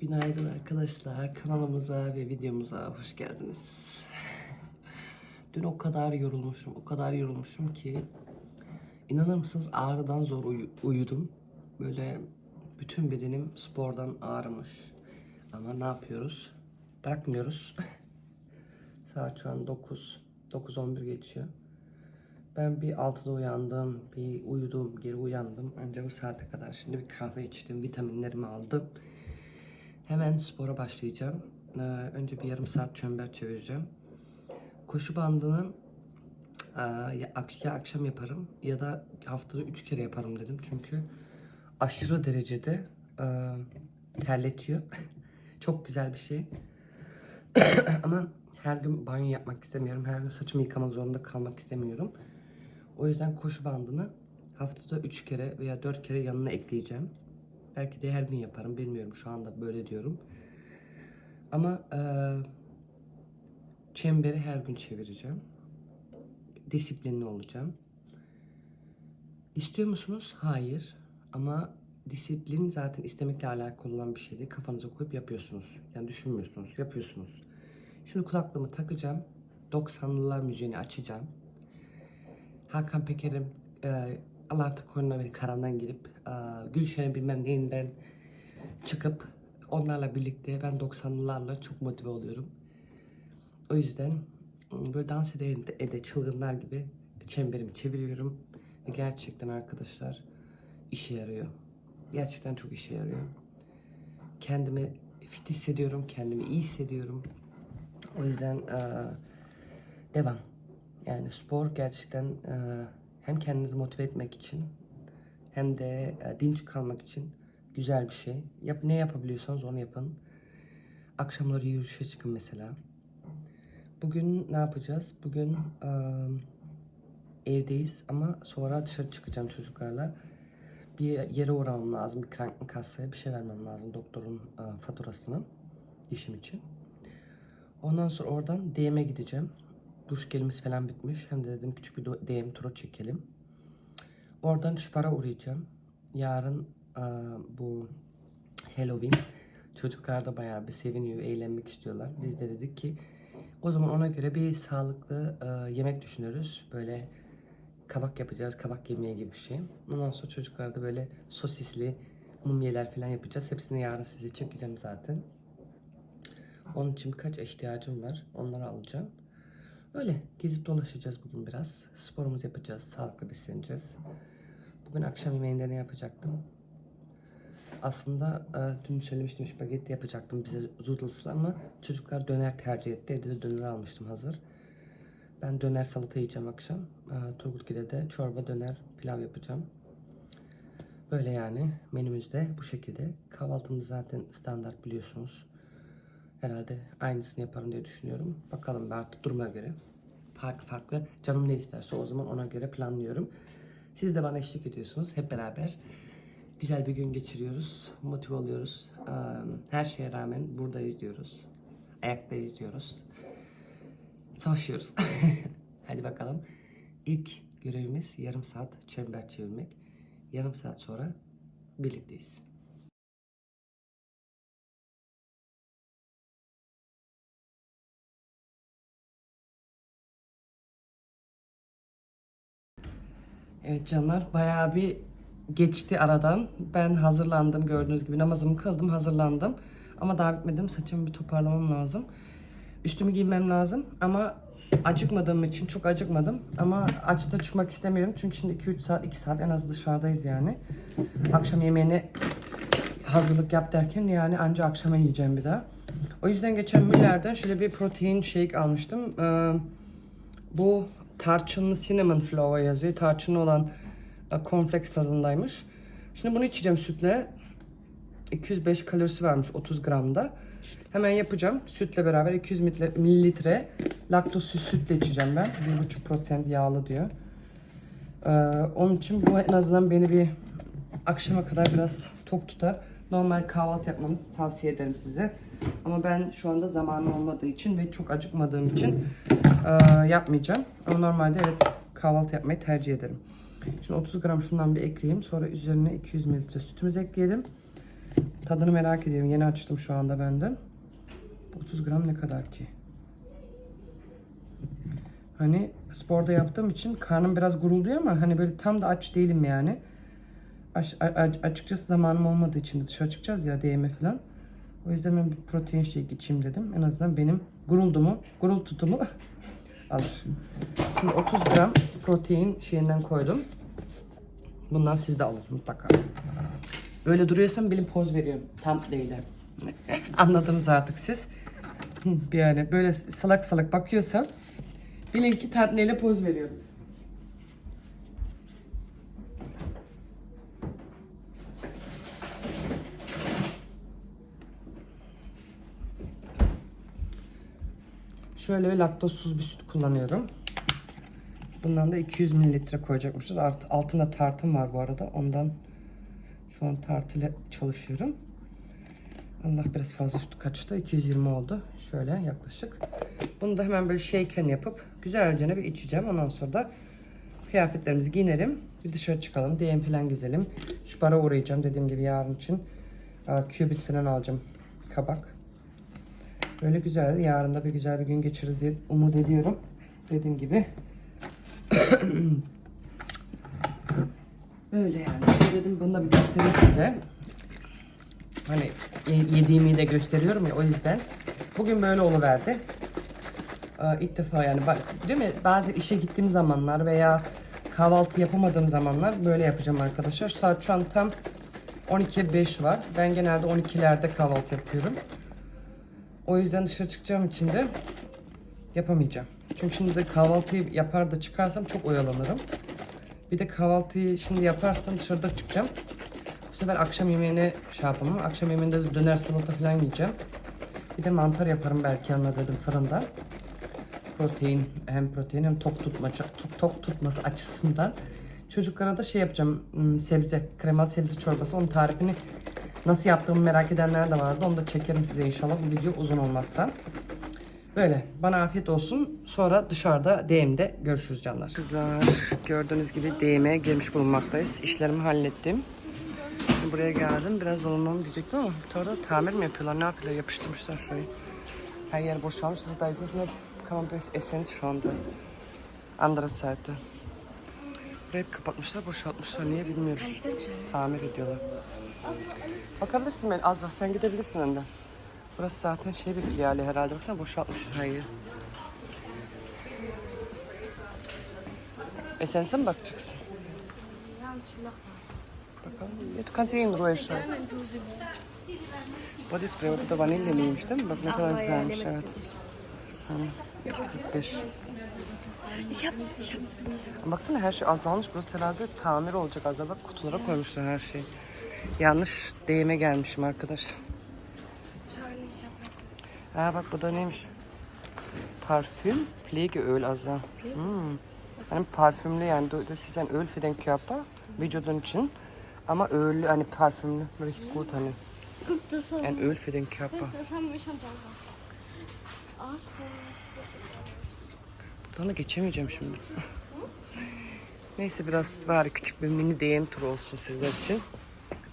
Günaydın arkadaşlar. Kanalımıza ve videomuza hoş geldiniz. Dün o kadar yorulmuşum, o kadar yorulmuşum ki inanır mısınız ağrıdan zor uyu- uyudum. Böyle bütün bedenim spordan ağrımış. Ama ne yapıyoruz? Bırakmıyoruz. Saat şu an 9. 9.11 geçiyor. Ben bir 6'da uyandım, bir uyudum, geri uyandım. Ancak bu saate kadar. Şimdi bir kahve içtim, vitaminlerimi aldım. Hemen spora başlayacağım. Ee, önce bir yarım saat çember çevireceğim. Koşu bandını e, ya, ak- ya akşam yaparım ya da haftada 3 kere yaparım dedim. Çünkü aşırı derecede e, terletiyor. Çok güzel bir şey. Ama her gün banyo yapmak istemiyorum. Her gün saçımı yıkamak zorunda kalmak istemiyorum. O yüzden koşu bandını haftada 3 kere veya 4 kere yanına ekleyeceğim. Belki de her gün yaparım. Bilmiyorum şu anda böyle diyorum. Ama eee, çemberi her gün çevireceğim. Disiplinli olacağım. İstiyor musunuz? Hayır. Ama disiplin zaten istemekle alakalı olan bir şey değil. Kafanıza koyup yapıyorsunuz. Yani düşünmüyorsunuz. Yapıyorsunuz. Şimdi kulaklığımı takacağım. 90'lılar müziğini açacağım. Hakan Peker'im e, Allah artık koynuna ve karandan girip Gülşen'in bilmem neyinden çıkıp onlarla birlikte ben 90'lılarla çok motive oluyorum. O yüzden m, böyle dans ede ede, çılgınlar gibi çemberimi çeviriyorum. Ve gerçekten arkadaşlar işe yarıyor. Gerçekten çok işe yarıyor. Kendimi fit hissediyorum, kendimi iyi hissediyorum. O yüzden devam. Yani spor gerçekten e, hem kendinizi motive etmek için hem de e, dinç kalmak için güzel bir şey. Yap, ne yapabiliyorsanız onu yapın. Akşamları yürüyüşe çıkın mesela. Bugün ne yapacağız? Bugün e, evdeyiz ama sonra dışarı çıkacağım çocuklarla. Bir yere uğramam lazım. Bir krank kasaya bir şey vermem lazım doktorun e, faturasını işim için. Ondan sonra oradan DM'e gideceğim. Duş gelimiz falan bitmiş. Hem de dedim küçük bir DM turu çekelim. Oradan Şpar'a uğrayacağım. Yarın aa, bu Halloween. Çocuklar da bayağı bir seviniyor, eğlenmek istiyorlar. Biz de dedik ki o zaman ona göre bir sağlıklı aa, yemek düşünürüz. Böyle kabak yapacağız, kabak yemeği gibi bir şey. Ondan sonra çocuklar da böyle sosisli mumyeler falan yapacağız. Hepsini yarın size çekeceğim zaten. Onun için birkaç ihtiyacım var. Onları alacağım. Öyle gezip dolaşacağız bugün biraz. Sporumuzu yapacağız. Sağlıklı besleneceğiz. Bugün akşam yemeğinde ne yapacaktım? Aslında e, dün söylemiştim spagetti yapacaktım bize zoodles'la ama çocuklar döner tercih etti. Evde de döner almıştım hazır. Ben döner salata yiyeceğim akşam. E, Turgutgil'e de çorba döner pilav yapacağım. Böyle yani menümüzde bu şekilde. Kahvaltımız zaten standart biliyorsunuz. Herhalde aynısını yaparım diye düşünüyorum. Bakalım ben artık duruma göre. Farklı farklı. Canım ne isterse o zaman ona göre planlıyorum. Siz de bana eşlik ediyorsunuz. Hep beraber güzel bir gün geçiriyoruz. Motive oluyoruz. Eee, Her şeye rağmen buradayız diyoruz. Ayaktayız diyoruz. Savaşıyoruz. Hadi bakalım. İlk görevimiz yarım saat çember çevirmek. Yarım saat sonra birlikteyiz. Evet canlar bayağı bir geçti aradan. Ben hazırlandım gördüğünüz gibi namazımı kıldım hazırlandım. Ama daha bitmedim saçımı bir toparlamam lazım. Üstümü giymem lazım ama acıkmadığım için çok acıkmadım. Ama açta çıkmak istemiyorum çünkü şimdi 2-3 saat 2 saat en az dışarıdayız yani. Akşam yemeğini hazırlık yap derken yani anca akşama yiyeceğim bir daha. O yüzden geçen Müller'den şöyle bir protein shake almıştım. Ee, bu tarçınlı cinnamon flower yazıyor. Tarçınlı olan e, cornflakes tadındaymış. Şimdi bunu içeceğim sütle. 205 kalorisi varmış 30 gramda. Hemen yapacağım. Sütle beraber 200 mililitre, mililitre laktozsuz sütle içeceğim ben. 1,5% yağlı diyor. Ee, onun için bu en azından beni bir akşama kadar biraz tok tutar. Normal kahvaltı yapmanızı tavsiye ederim size. Ama ben şu anda zamanım olmadığı için ve çok acıkmadığım için e, yapmayacağım. Ama normalde evet kahvaltı yapmayı tercih ederim. Şimdi 30 gram şundan bir ekleyeyim. Sonra üzerine 200 mililitre sütümüzü ekleyelim. Tadını merak ediyorum. Yeni açtım şu anda ben de. 30 gram ne kadar ki? Hani sporda yaptığım için karnım biraz gurulduyor ama hani böyle tam da aç değilim yani. Aç, a- açıkçası zamanım olmadığı için dışarı çıkacağız ya DM falan. O yüzden ben bir protein shake içeyim dedim. En azından benim guruldumu, gurul tutumu alır. Şimdi 30 gram protein şeyinden koydum. Bundan siz de alın mutlaka. Böyle duruyorsam benim poz veriyorum. Tam değil. Anladınız artık siz. Yani böyle salak salak bakıyorsam bilin ki tatneyle poz veriyorum. Şöyle laktozsuz bir süt kullanıyorum. Bundan da 200 mililitre koyacakmışız. Art, altında tartım var bu arada. Ondan şu an tartıyla çalışıyorum. Allah biraz fazla süt kaçtı. 220 oldu. Şöyle yaklaşık. Bunu da hemen böyle shaken yapıp güzelce bir içeceğim. Ondan sonra da kıyafetlerimizi giyinelim. Bir dışarı çıkalım. DM falan gezelim. Şu bara uğrayacağım dediğim gibi yarın için. Kübis falan alacağım. Kabak. Böyle güzel. Yarın da bir güzel bir gün geçiririz diye umut ediyorum. Dediğim gibi. Böyle yani. Şey dedim bunu da bir göstereyim size. Hani ye- yediğimi de gösteriyorum ya o yüzden. Bugün böyle oluverdi. Ee, ilk defa yani değil mi? Bazı işe gittiğim zamanlar veya kahvaltı yapamadığım zamanlar böyle yapacağım arkadaşlar. Saat şu an tam 12'ye 5 var. Ben genelde 12'lerde kahvaltı yapıyorum. O yüzden dışarı çıkacağım için de yapamayacağım. Çünkü şimdi de kahvaltıyı yapar da çıkarsam çok oyalanırım. Bir de kahvaltıyı şimdi yaparsam dışarıda çıkacağım. Bu sefer akşam yemeğine şey yapamam. Akşam yemeğinde de döner salata falan yiyeceğim. Bir de mantar yaparım belki yanına dedim fırında. Protein hem protein hem tok tutma tok, tok tutması açısından. Çocuklara da şey yapacağım hmm, sebze, kremalı sebze çorbası. Onun tarifini nasıl yaptığımı merak edenler de vardı. Onu da çekerim size inşallah bu video uzun olmazsa. Böyle bana afiyet olsun. Sonra dışarıda DM'de görüşürüz canlar. Kızlar gördüğünüz gibi DM'e girmiş bulunmaktayız. İşlerimi hallettim. Şimdi buraya geldim. Biraz dolanalım diyecektim ama orada tamir mi yapıyorlar? Ne yapıyorlar? Yapıştırmışlar şurayı. Her yer boşalmış. Da ist eine kann man biraz Essenz şu anda. Andere Seite. Burayı hep kapatmışlar, boşaltmışlar. Niye bilmiyorum. Tamir ediyorlar. Bakabilirsin ben Azra, sen gidebilirsin önden. Burası zaten şey bir filiali herhalde. Baksana boşaltmışlar her yeri. Essence'e mi bakacaksın? Bakalım. Ya, du kannst in Ruhe schauen. Body spray bu da vanilyalıymış değil mi? Bak ne kadar güzelmiş evet. Tamam. 45. İch hab, Baksana her şey azalmış. Burası herhalde tamir olacak azal. Bak kutulara koymuşlar her şeyi. Yanlış DM'e gelmişim arkadaşlar. hab Ha bak bu da neymiş? Parfüm, Pflegeöl azal. Hmm. Hani parfümlü yani das ist ein Öl für den Körper, vücudun için. Ama öl hani parfümlü, richtig gut hani. Guck, das haben, Ein Öl für den Körper. das haben wir schon da. Okay. Da geçemeyeceğim şimdi. Neyse biraz var küçük bir mini DM turu olsun sizler için.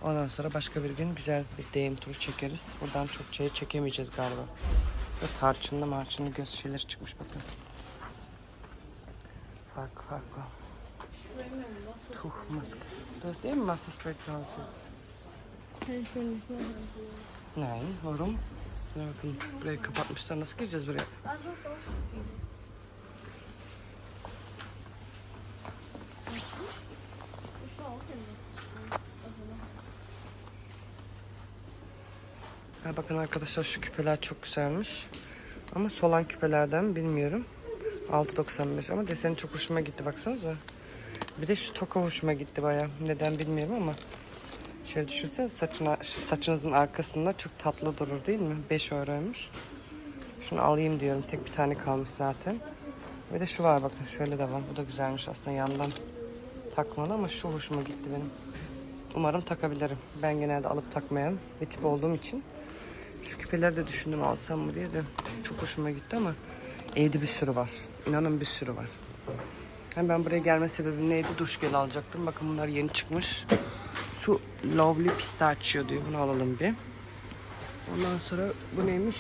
Ondan sonra başka bir gün güzel bir DM turu çekeriz. Buradan çok şey çekemeyeceğiz galiba. Ve tarçınlı marçınlı göz şeyleri çıkmış bakın. Farklı farklı. Tuh maske. Du hast eben Hause jetzt. Nein, warum? Bakın burayı kapatmışlar. Nasıl gireceğiz buraya? Also doch. Ich war auch in das. Also noch. Ha, bakın arkadaşlar şu küpeler çok güzelmiş. Ama solan küpelerden mi bilmiyorum. 6.95 ama deseni çok hoşuma gitti baksanıza. Bir de şu toka hoşuma gitti baya. Neden bilmiyorum ama. Şöyle düşünsene saçına, saçınızın arkasında çok tatlı durur değil mi? 5 euroymuş. Şunu alayım diyorum. Tek bir tane kalmış zaten. Bir de şu var bakın şöyle de var. Bu da güzelmiş aslında yandan takmalı ama şu hoşuma gitti benim. Umarım takabilirim. Ben genelde alıp takmayan bir tip olduğum için. Şu küpeleri de düşündüm alsam mı diye de çok hoşuma gitti ama evde bir sürü var. İnanın bir sürü var. Hem ben buraya gelme sebebim neydi? Duş gel alacaktım. Bakın bunlar yeni çıkmış. Şu lovely pistachio diyor. Bunu alalım bir. Ondan sonra bu neymiş?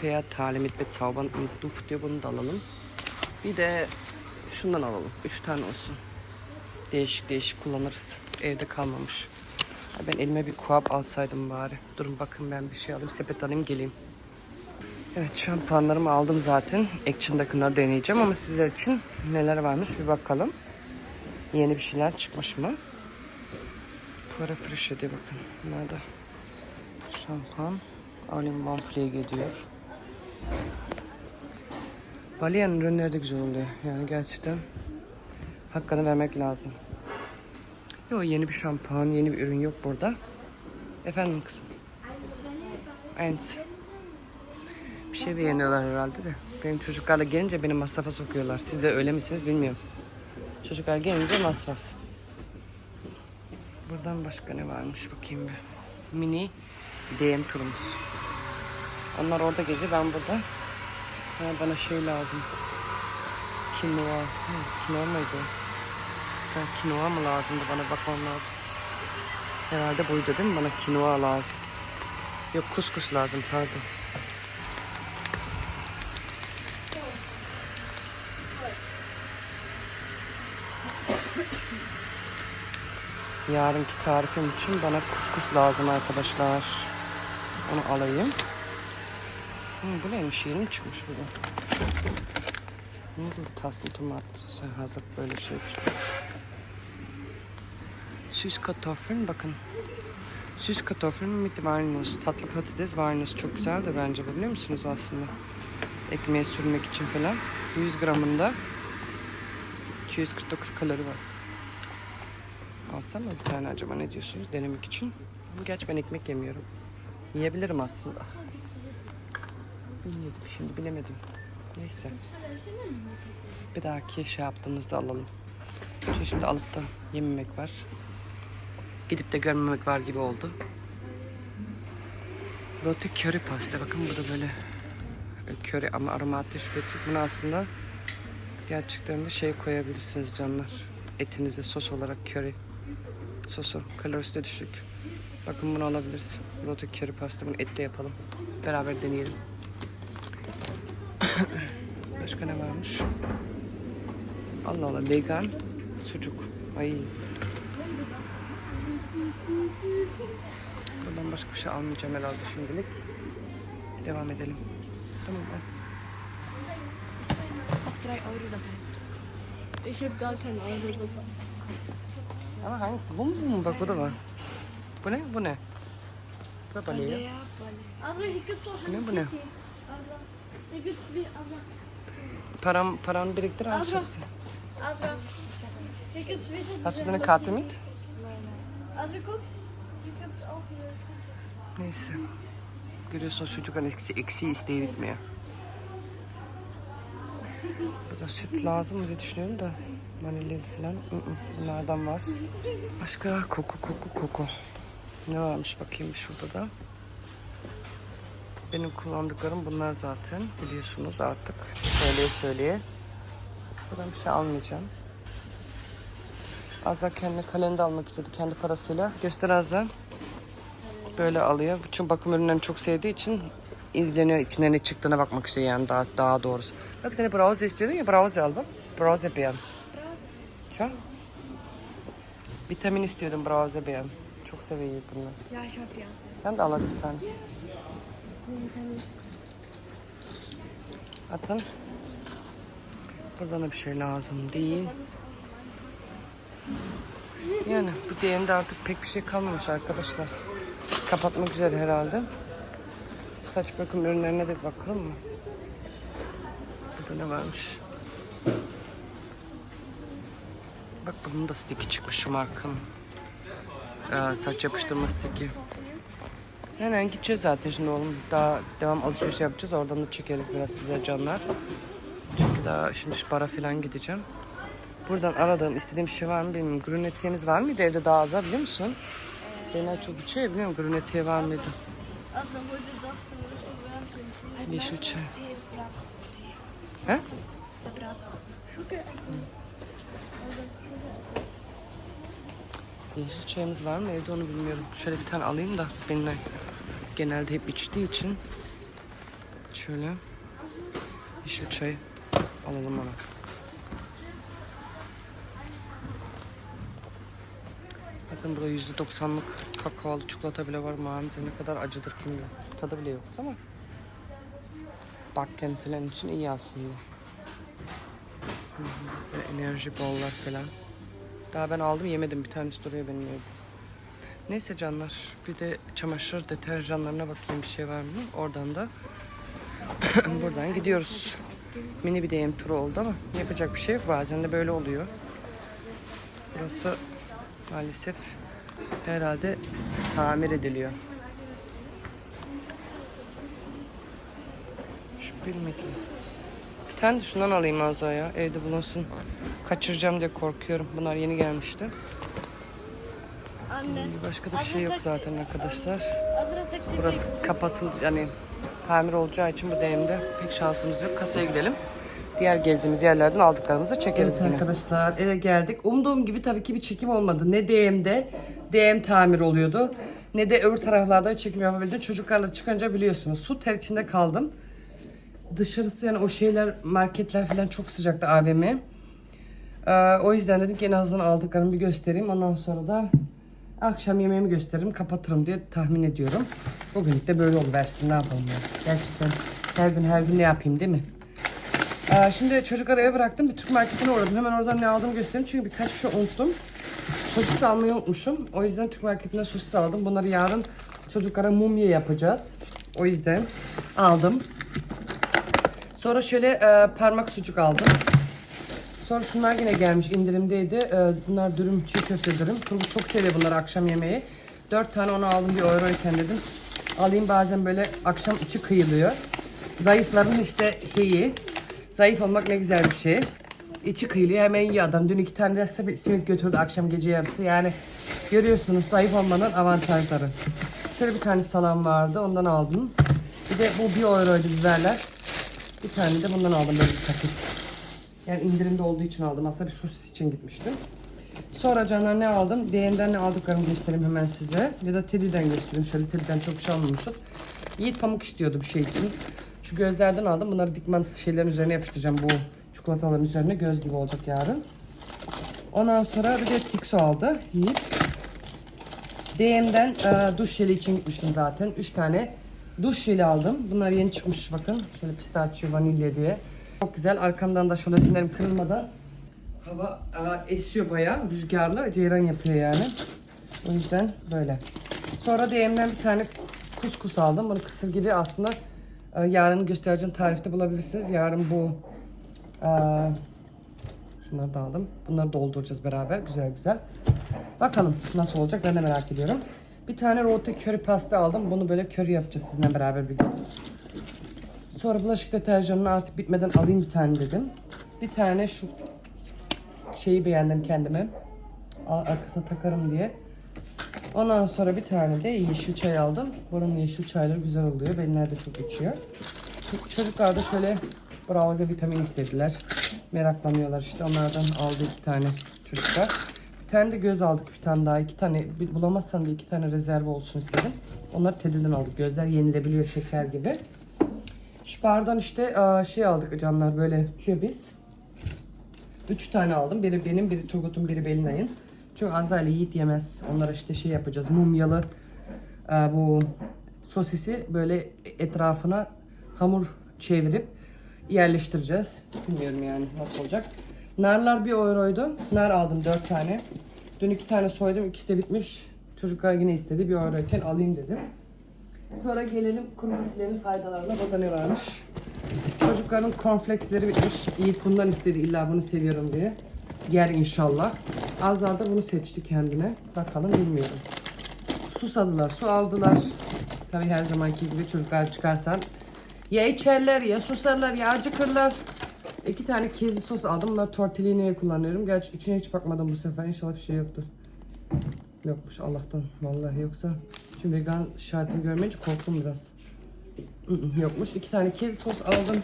Fair Talimit ve Tauban Duft diyor. Bunu da alalım. Bir de şundan alalım. Üç tane olsun. Değişik değişik kullanırız. Evde kalmamış. Ben elime bir kuap alsaydım bari. Durun bakın ben bir şey alayım. Sepet alayım geleyim. Evet şampuanlarımı aldım zaten. Action'dakileri deneyeceğim ama sizler için neler varmış bir bakalım. Yeni bir şeyler çıkmış mı? Para fresh diye bakın. Bunlar da şampuan. Alin Bonfley gidiyor. Baliyan ürünleri de güzel oluyor. Yani gerçekten hakkını vermek lazım. Yok yeni bir şampuan, yeni bir ürün yok burada. Efendim kızım. Eins. Bir şey beğeniyorlar herhalde de. Benim çocuklarla gelince beni masrafa sokuyorlar. Siz de öyle misiniz bilmiyorum. Çocuklar gelince masraf. Buradan başka ne varmış bakayım bir. Mini DM turumuz. Onlar orada gece ben burada. Ha, bana şey lazım. Kinoa. Hı, kinoa mıydı? Ha, kinoa mı lazımdı bana bakmam lazım. Herhalde buydu değil mi? Bana kinoa lazım. Yok kuskus lazım pardon. Yarınki tarifim için bana kuskus lazım arkadaşlar. Onu alayım. Hı, bu neymiş? Yeni mi çıkmış bu da? Noodle taslı tomat hazır böyle şey çıkmış. Süs kartoffeln bakın. Süs kartoffeln mit Walnuss. Tatlı patates Walnuss. Çok güzel de bence bu biliyor musunuz aslında? Ekmeğe sürmek için falan. 100 gramında 249 kalori var. Alsam mı bir tane acaba ne diyorsunuz denemek için? Gerçi ben ekmek yemiyorum. Yiyebilirim aslında. Bilmedim şimdi bilemedim. Neyse. Bir dahaki şey yaptığımızda alalım. Çünkü şimdi alıp da yememek var. Gidip de görmemek var gibi oldu. Roti köri pasta. Bakın bu da böyle köri ama aromatli şüphesiz. Bunu aslında gerçekten de şey koyabilirsiniz canlar. Etinize sos olarak köri sosu. Kalorisi de düşük. Bakın bunu alabiliriz. Roti köri pasta. Bunu ette yapalım. Beraber deneyelim. Başka ne varmış? Allah Allah vegan sucuk. Ay. Buradan başka bir şey almayacağım herhalde şimdilik. Devam edelim. Tamam mı? Ab 3 Euro dabei. Ich habe gar keinen Euro dabei. Ama hangisi? Bu mu? Bu mu? Bak bu da var. Bu ne? Bu ne? Bu da balya. Gibt es auch Ne, bu ne? Param, paranı biriktir Azra. hier gibt es wieder Hast du diese deine Karte mit? Also guck, hier gibt es auch eine Neyse. Görüyorsunuz çocukların eskisi eksiği isteği bitmiyor. Burada süt lazım mı diye düşünüyorum da. Vanilyalı falan. Bunlardan var. Başka koku koku koku. Ne varmış bakayım şurada da. Benim kullandıklarım bunlar zaten. Biliyorsunuz artık. Söyleye söyleye. Buradan bir şey almayacağım. Azra kendi kalende almak istedi kendi parasıyla. Göster Azra böyle alıyor. Bütün bakım ürünlerini çok sevdiği için ilgileniyor. İçine ne çıktığına bakmak istiyor yani daha, daha doğrusu. Bak seni browse istiyordun ya browse al bak. Browse beğen. Şu an vitamin istiyordum browse beğen. Çok seviyor bunlar. Ja, ich habe ja. Sen de al hadi bir tane. Atın. Buradan da bir şey lazım değil. Yani bu DM'de artık pek bir şey kalmamış arkadaşlar. Kapatmak üzere herhalde. Saç bakım ürünlerine de bakalım mı? Burada ne varmış? Bak bunun da stiki çıkmış şu markanın. Ee, saç yapıştırma stiki. Hemen gideceğiz zaten şimdi oğlum. Daha devam alışveriş yapacağız. Oradan da çekeriz biraz size canlar. Çünkü daha şimdi bara falan gideceğim. Buradan aradığım, istediğim şey var mı bilmiyorum. Grünetiyemiz var mıydı evde daha az biliyor musun? Benim çok içiyor biliyor musun? Grünetiye var mıydı? Während dem Yeşil çay. He? Yeşil çayımız var mı evde onu bilmiyorum. Şöyle bir tane alayım da benimle genelde hep içtiği için. Şöyle yeşil çay alalım ona. Bakın burada %90'lık kakaolu çikolata bile var. Mağamize ne kadar acıdır bilir. Tadı bile yok ama. Bakken falan için iyi aslında. Böyle enerji bollar falan. Daha ben aldım yemedim. Bir tanesi duruyor benim evde. Neyse canlar. Bir de çamaşır deterjanlarına bakayım bir şey var mı? Oradan da buradan gidiyoruz. Mini bir DM turu oldu ama yapacak bir şey yok. Bazen de böyle oluyor. Burası maalesef herhalde tamir ediliyor. Şu bilmekli. Bir tane de şundan alayım Azaya. Evde bulunsun. Kaçıracağım diye korkuyorum. Bunlar yeni gelmişti. Anne. Başka da bir şey yok zaten arkadaşlar. Burası kapatıl yani tamir olacağı için bu dönemde pek şansımız yok. Kasaya gidelim. Diğer gezdiğimiz yerlerden aldıklarımızı çekeriz Evet yine. arkadaşlar eve geldik. Umduğum gibi tabii ki bir çekim olmadı. Ne DM'de DM tamir oluyordu. Ne de öbür taraflarda çekim yapabildim. Çocuklarla çıkınca biliyorsunuz su ter içinde kaldım. Dışarısı yani o şeyler marketler falan çok sıcaktı AVM. Ee, o yüzden dedim ki en azından aldıklarımı bir göstereyim. Ondan sonra da akşam yemeğimi gösteririm kapatırım diye tahmin ediyorum. Bugün de böyle oluversin ne yapalım ya. Gerçekten her gün her gün ne yapayım değil mi? Ee, şimdi çocukları eve bıraktım. Bir Türk marketine uğradım. Hemen oradan ne aldığımı göstereyim. Çünkü birkaç bir şey unuttum. Sosis almayı unutmuşum. O yüzden Türk marketine sosis aldım. Bunları yarın çocuklara mumya yapacağız. O yüzden aldım. Sonra şöyle e, parmak sucuk aldım. Sonra şunlar yine gelmiş indirimdeydi. E, bunlar dürüm, çiğ köfte dürüm. Turgut çok seviyor bunları akşam yemeği. Dört tane onu aldım bir euro iken dedim. Alayım bazen böyle akşam içi kıyılıyor. Zayıfların işte şeyi. Zayıf olmak ne güzel bir şey. İçi kıyılıyor hemen yiyor adam. Dün iki tane de simit götürdü akşam gece yarısı. Yani görüyorsunuz zayıf olmanın avantajları. Şöyle bir tane salam vardı ondan aldım. Bir de bu bir euroydu biberler. Bir tane de bundan aldım böyle bir paket. Yani indirimde olduğu için aldım. Aslında bir sosis için gitmiştim. Sonra canlar ne aldım? DM'den ne aldıklarımı göstereyim hemen size. Ya da Teddy'den göstereyim. Şöyle Teddy'den çok şey almamışız. Yiğit pamuk istiyordu bir şey için. Şu gözlerden aldım. Bunları dikman şeylerin üzerine yapıştıracağım. Bu çikolataların üzerine göz gibi olacak yarın. Ondan sonra bir de Tixo aldı Yiğit. DM'den e, duş jeli için gitmiştim zaten. 3 tane duş jeli aldım. Bunlar yeni çıkmış bakın. Şöyle pistachio, vanilya diye. Çok güzel. Arkamdan da şöletinlerim kırılmadan hava e, esiyor bayağı. Rüzgarlı. Ceyran yapıyor yani. O yüzden böyle. Sonra DM'den bir tane kuskus aldım. Bunu kısır gibi aslında e, yarın göstereceğim tarifte bulabilirsiniz. Yarın bu e, şunları da aldım. Bunları dolduracağız beraber. Güzel güzel. Bakalım nasıl olacak ben de merak ediyorum. Bir tane rote köri pasta aldım. Bunu böyle köri yapacağız sizinle beraber bir gün. Sonra bulaşık deterjanını artık bitmeden alayım bir tane dedim. Bir tane şu şeyi beğendim kendime. Arkasına takarım diye. Ondan sonra bir tane de yeşil çay aldım. Buranın yeşil çayları güzel oluyor. Benimler de çok içiyor. Çocuklar da şöyle browse vitamin istediler. Meraklanıyorlar işte. Onlardan aldı iki tane çocuklar. Bir tane de göz aldık bir tane daha. iki tane bulamazsam da iki tane rezerv olsun istedim. Onları Teddy'den aldık. Gözler yenilebiliyor şeker gibi. Şu bardan işte şey aldık canlar böyle kübiz. Üç tane aldım. Biri benim, biri Turgut'un, biri Belinay'ın. Çünkü Azra Yiğit yemez. Onlara işte şey yapacağız. Mumyalı e, bu sosisi böyle etrafına hamur çevirip yerleştireceğiz. Bilmiyorum yani nasıl olacak. Narlar bir euroydu. Nar aldım dört tane. Dün iki tane soydum. İkisi de bitmiş. Çocuklar yine istedi. Bir euroyken alayım dedim. Sonra gelelim kuru fasulyenin faydalarına. Burada ne varmış? Çocukların cornflakesleri bitmiş. Yiğit bundan istedi illa bunu seviyorum diye. Yer inşallah. Azar da bunu seçti kendine. Bakalım bilmiyorum. Susadılar, su aldılar. Tabii her zamanki gibi çocuklar çıkarsan ya içerler ya susarlar ya acıkırlar. İki tane kezi sos aldım. Bunları tortellini'ye kullanıyorum. Gerçi içine hiç bakmadım bu sefer. İnşallah bir şey yoktur. Yokmuş Allah'tan. Vallahi yoksa. Çünkü vegan şartını görmeyince korktum biraz. Yokmuş. İki tane kezi sos aldım.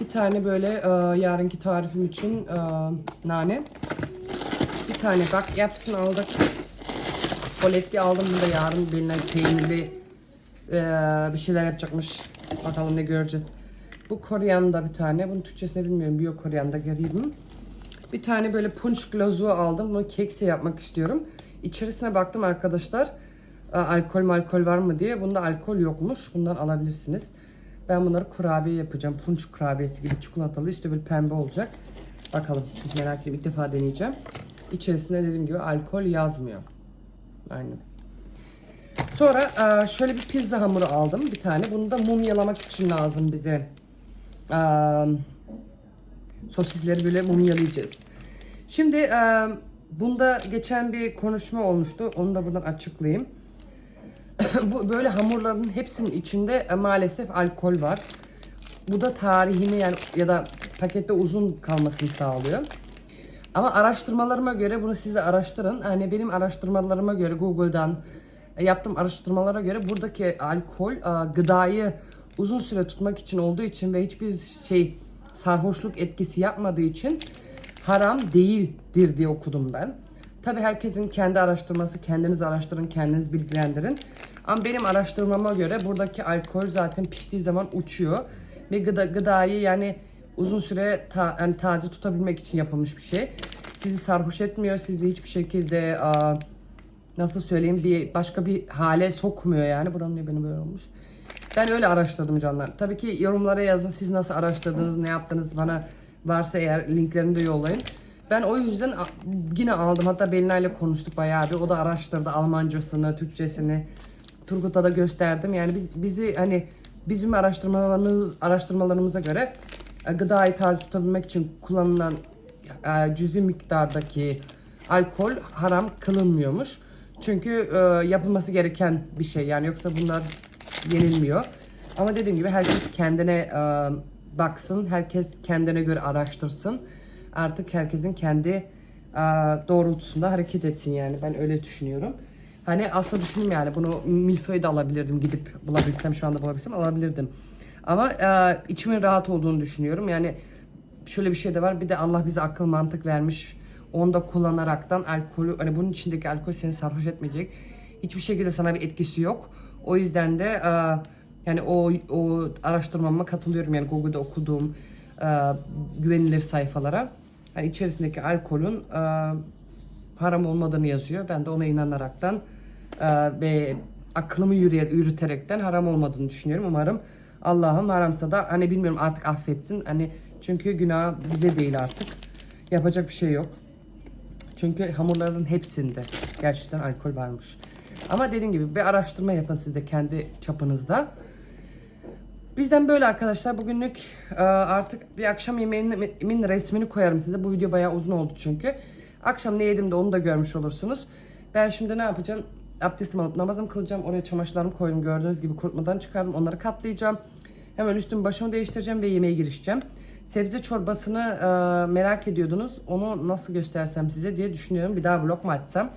Bir tane böyle e, yarınki tarifim için e, nane. Tane bak yapsın aldık. Poletti aldım bunu da yarın beline peynirli eee, bir şeyler yapacakmış. Bakalım ne göreceğiz. Bu koriyanda bir tane. Bunun Türkçesini bilmiyorum. Biyo koriyanda garibim. Bir tane böyle punch glazuğu aldım. Bunu kekse yapmak istiyorum. İçerisine baktım arkadaşlar. e, Alkol malkol var mı diye. Bunda alkol yokmuş. Bundan alabilirsiniz. Ben bunları kurabiye yapacağım. Punch kurabiyesi gibi çikolatalı. işte böyle pembe olacak. Bakalım. Merak ediyorum. İlk defa deneyeceğim. İçerisinde dediğim gibi alkol yazmıyor. Aynen. Sonra e, şöyle bir pizza hamuru aldım bir tane. Bunu da mumyalamak için lazım bize. E, sosisleri böyle mumyalayacağız. Şimdi e, bunda geçen bir konuşma olmuştu. Onu da buradan açıklayayım. Bu böyle hamurların hepsinin içinde maalesef alkol var. Bu da tarihini yani ya da pakette uzun kalmasını sağlıyor. Ama araştırmalarıma göre bunu siz de araştırın. Hani benim araştırmalarıma göre Google'dan e, yaptığım araştırmalara göre buradaki alkol e, gıdayı uzun süre tutmak için olduğu için ve hiçbir şey sarhoşluk etkisi yapmadığı için haram değildir diye okudum ben. Tabi herkesin kendi araştırması, kendiniz araştırın, kendiniz bilgilendirin. Ama benim araştırmama göre buradaki alkol zaten piştiği zaman uçuyor. Ve gıda, gıdayı yani uzun süre ta, yani taze tutabilmek için yapılmış bir şey. Sizi sarhoş etmiyor, sizi hiçbir şekilde aa, nasıl söyleyeyim bir başka bir hale sokmuyor yani. Buranın ne benim böyle olmuş. Ben öyle araştırdım canlar. Tabii ki yorumlara yazın siz nasıl araştırdınız, ne yaptınız bana varsa eğer linklerini de yollayın. Ben o yüzden a- yine aldım. Hatta Belina ile konuştuk bayağı bir. O da araştırdı Almancasını, Türkçesini. Turgut'a da gösterdim. Yani biz bizi hani bizim araştırmalarımız araştırmalarımıza göre gıdayı taze tutabilmek için kullanılan e, cüzi miktardaki alkol haram kılınmıyormuş. Çünkü e, yapılması gereken bir şey yani yoksa bunlar yenilmiyor. Ama dediğim gibi herkes kendine e, baksın, herkes kendine göre araştırsın. Artık herkesin kendi e, doğrultusunda hareket etsin yani ben öyle düşünüyorum. Hani aslında düşündüm yani bunu milföy de alabilirdim gidip bulabilsem şu anda bulabilsem alabilirdim. Ama e, içimin rahat olduğunu düşünüyorum. Yani şöyle bir şey de var. Bir de Allah bize akıl mantık vermiş. Onu da kullanaraktan alkolü hani bunun içindeki alkol seni sarhoş etmeyecek. Hiçbir şekilde sana bir etkisi yok. O yüzden de e, yani o o araştırmama katılıyorum yani Google'da okuduğum e, güvenilir sayfalara. Yani içerisindeki alkolün e, haram olmadığını yazıyor. Ben de ona inanaraktan e, ve aklımı yürüyer, yürüterekten haram olmadığını düşünüyorum. Umarım Allah'ım haramsa da hani bilmiyorum artık affetsin. Hani çünkü günah bize değil artık. Yapacak bir şey yok. Çünkü hamurların hepsinde gerçekten alkol varmış. Ama dediğim gibi bir araştırma yapın siz de kendi çapınızda. Bizden böyle arkadaşlar. Bugünlük e, artık bir akşam yemeğimin resmini koyarım size. Bu video bayağı uzun oldu çünkü. Akşam ne yedim de onu da görmüş olursunuz. Ben şimdi ne yapacağım? Abdestimi alıp namazımı kılacağım. Oraya çamaşırlarımı koydum. Gördüğünüz gibi kurutmadan çıkardım. Onları katlayacağım. Hemen üstümü başımı değiştireceğim ve yemeğe girişeceğim. Sebze çorbasını e, merak ediyordunuz. Onu nasıl göstersem size diye düşünüyorum. Bir daha vlog mu açsam?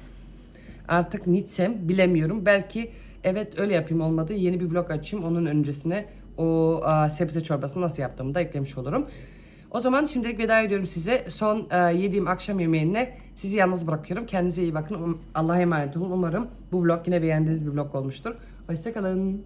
Artık nitsem bilemiyorum. Belki evet öyle yapayım olmadı. Yeni bir vlog açayım. Onun öncesine o e, sebze çorbasını nasıl yaptığımı da eklemiş olurum. O zaman şimdilik veda ediyorum size. Son e, yediğim akşam yemeğine sizi yalnız bırakıyorum. Kendinize iyi bakın. Um- Allah'a emanet olun. Umarım bu vlog yine beğendiğiniz bir vlog olmuştur. Hoşçakalın.